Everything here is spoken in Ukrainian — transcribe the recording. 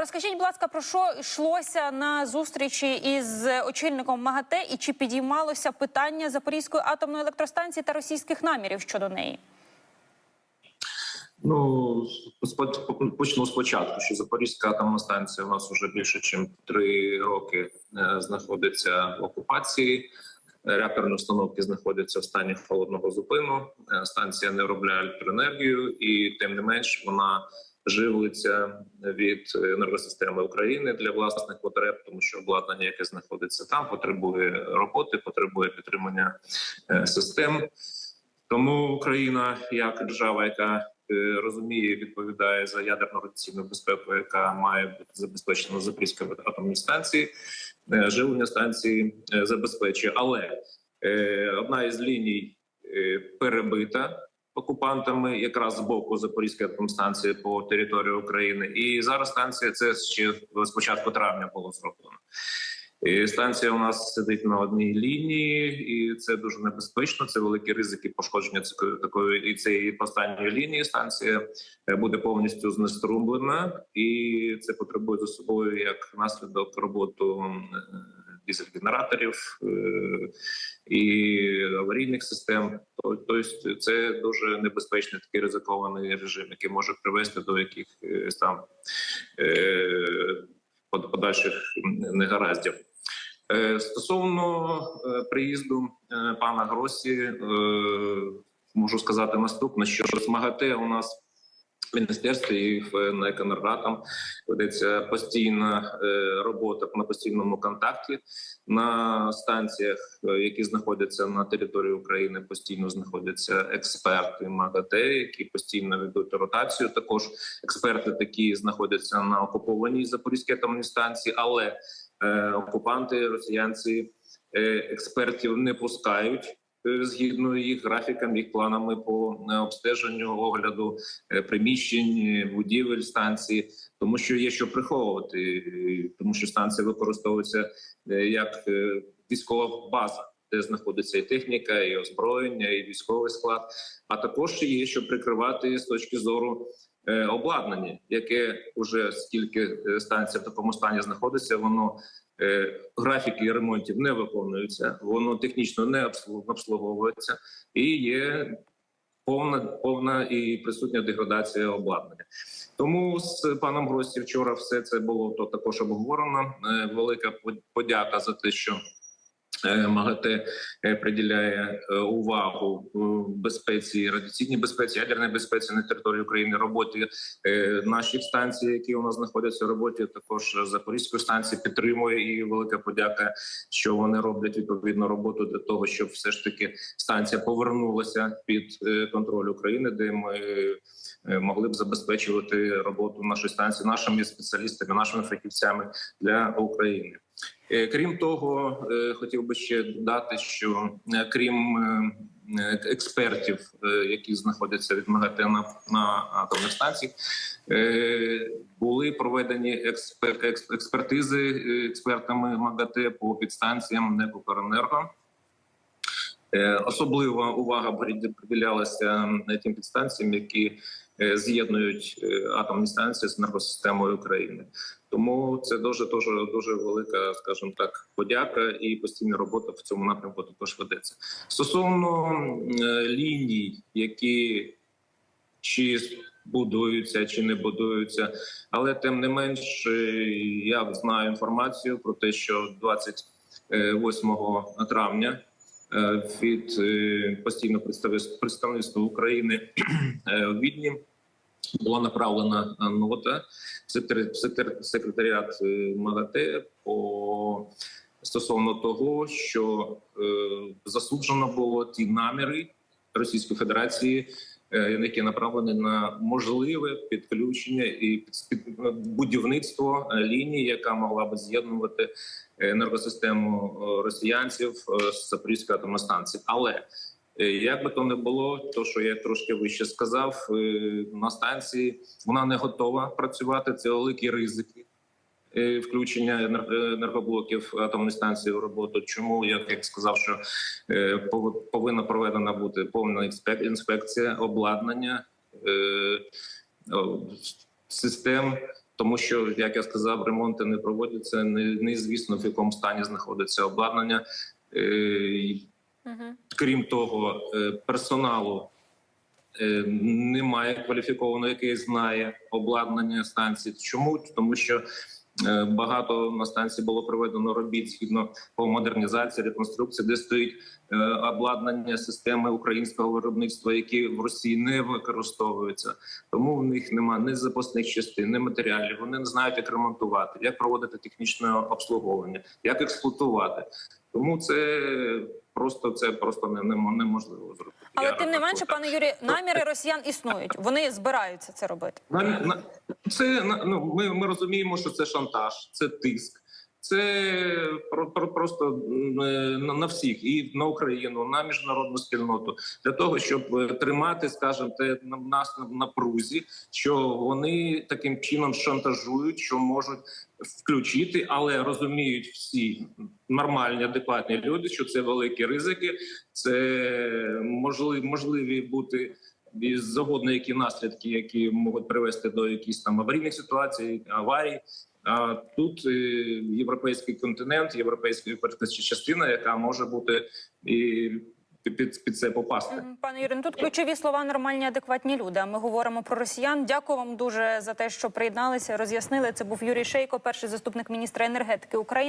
Розкажіть, будь ласка, про що йшлося на зустрічі із очільником МАГАТЕ і чи підіймалося питання Запорізької атомної електростанції та російських намірів щодо неї? Ну почну спочатку. Що Запорізька атомна станція у нас вже більше ніж три роки е, знаходиться в окупації. Реакторні установки знаходяться в стані холодного зупину. Е, Станція не виробляє електроенергію, і тим не менш вона живлиться від енергосистеми України для власних потреб, тому що обладнання, яке знаходиться там, потребує роботи, потребує підтримання е, систем. Тому Україна, як держава, яка е, розуміє, відповідає за ядерну радіаційну безпеку, яка має бути забезпечена на Запорізькій атомній станції, е, живлення станції забезпечує. Але одна із ліній перебита окупантами, якраз з боку Запорізької станції по території України, і зараз станція це ще з початку травня було зроблено. І станція у нас сидить на одній лінії, і це дуже небезпечно. Це великі ризики пошкодження такої і цієї останньої лінії. Станція е, буде повністю знеструмлена, і це потребує за собою як наслідок роботу е, дизель-генераторів е, і аварійних систем. Тобто, це дуже небезпечний такий ризикований режим, який може привести до якихось там е, подальших негараздів. Е, Стосовно е, приїзду е, пана Гросі, е, можу сказати наступне: що з МАГАТЕ у нас міністерстві і в НЕК ведеться постійна е, робота на постійному контакті на станціях, е, які знаходяться на території України. Постійно знаходяться експерти МАГАТЕ, які постійно ведуть ротацію. Також експерти такі знаходяться на окупованій Запорізькій атомній станції, але е, окупанти, росіянці експертів не пускають. Згідно їх графікам, їх планами по е, обстеженню огляду е, приміщень, е, будівель станції, тому що є що приховувати, тому що станція використовується як військова база, де знаходиться і техніка, і озброєння, і військовий склад. А також є що прикривати з точки зору обладнання, яке вже скільки е, станція в такому стані знаходиться, воно е, графіки ремонтів не виконуються, воно технічно не обслуг- обслуговується і є повна повна і присутня деградація обладнання. Тому з паном Гросі вчора все це було то також обговорено. Е, Велика подяка за те, що е, МАГАТЕ е, приділяє е, увагу е, безпеці, радіаційній безпеці, ядерній безпеці на території України, роботі е, наших станцій, які у нас знаходяться в роботі. Також Запорізької станції підтримує і велика подяка, що вони роблять відповідну роботу для того, щоб все ж таки станція повернулася під е, контроль України, де ми е, могли б забезпечувати роботу нашої станції нашими спеціалістами, нашими фахівцями для України. Е, Крім того, е, хотів би ще додати, що е, крім експертів, які знаходяться від МАГАТЕ на, атомних станціях, були проведені експер, експертизи експертами МАГАТЕ по підстанціям НЕК «Укренерго». Е, Особлива увага приділялася тим підстанціям, які з'єднують атомні станції з енергосистемою України. Тому це дуже дуже дуже велика, скажімо так, подяка і постійна робота в цьому напрямку також ведеться. Стосовно е, ліній, які чи будуються, чи не будуються, але тим не менш, е, я знаю інформацію про те, що 28 травня е, від постійного представництва України у Відні була направлена е, нота в секретар- секретаріат е, МАГАТЕ по стосовно того, що е, засуджено було ті наміри Російської Федерації, е, які направлені на можливе підключення і під- будівництво е, лінії, яка могла би з'єднувати енергосистему е, росіянців е, з Запорізької атомної станції, але Е, Як би то не було, то що я трошки вище сказав, е, на станції вона не готова працювати. Це великі ризики е, включення енер- е, енергоблоків атомної станції в роботу. Чому як як сказав, що е, повинна проведена бути повна інспекція обладнання е, систем. тому що, як я сказав, ремонти не проводяться. Не, неізвісно в якому стані знаходиться обладнання. Угу. Крім того, е, персоналу е, немає кваліфікованого, який знає обладнання станції. Чому? Тому що е, багато на станції було проведено робіт згідно по модернізації, реконструкції, де стоїть обладнання системи українського виробництва, які в Росії не використовуються. Тому в них немає ні запасних частин, ні матеріалів. Вони не знають, як ремонтувати, як проводити технічне обслуговування, як експлуатувати. Тому це просто це просто не, не- неможливо зробити. Але Я тим не менше, пане Юрі, наміри росіян існують. Вони збираються це робити. На, на, це на- ну, ми, ми розуміємо, що це шантаж, це тиск. Це про, про просто е, на, всіх і на Україну, на міжнародну спільноту для того, щоб е, тримати, скажімо, те на нас на, прузі, що вони таким чином шантажують, що можуть включити, але розуміють всі нормальні, адекватні люди, що це великі ризики, це можливі, можливі бути і загодно які наслідки, які можуть привести до якихось там аварійних ситуацій, аварій. А тут е, європейський континент, європейська частина, яка може бути і під, під, це попасти. Пане Юрію, ну тут ключові слова нормальні, адекватні люди. А ми говоримо про росіян. Дякую вам дуже за те, що приєдналися, роз'яснили. Це був Юрій Шейко, перший заступник міністра енергетики України.